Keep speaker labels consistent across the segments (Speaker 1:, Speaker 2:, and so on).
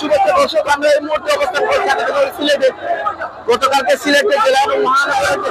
Speaker 1: শুভেচ্ছা দর্শক, আমরা এই মুহূর্তে অবস্থান করছি আপনাদের বলি সিলেটে, গতকালকে সিলেটে জেলা এবং মহানগরের যে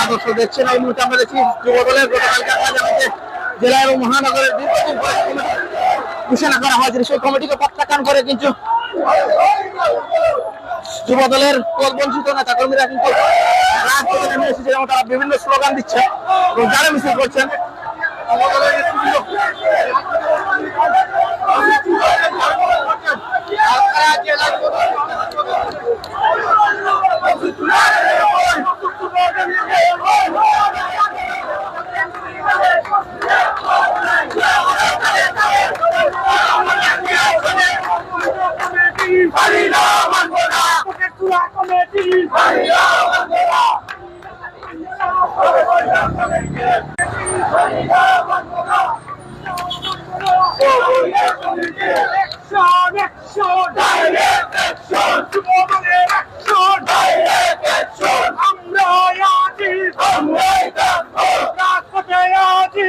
Speaker 1: আদর্শ দেখছেন এই মুহূর্তে, আমরা দেখছি যুবদলের জেলা এবং মহানগরের ঘোষণা করা হয়েছিল সেই কমিটিকে প্রত্যাখ্যান করে কিন্তু যুব দলের বঞ্চিত নেতা কর্মীরা কিন্তু রাজপথে নেমে তারা বিভিন্ন স্লোগান দিচ্ছে এবং যারা মিছিল করছেন। আমরা আছি আমরা
Speaker 2: রাজপথে আছি?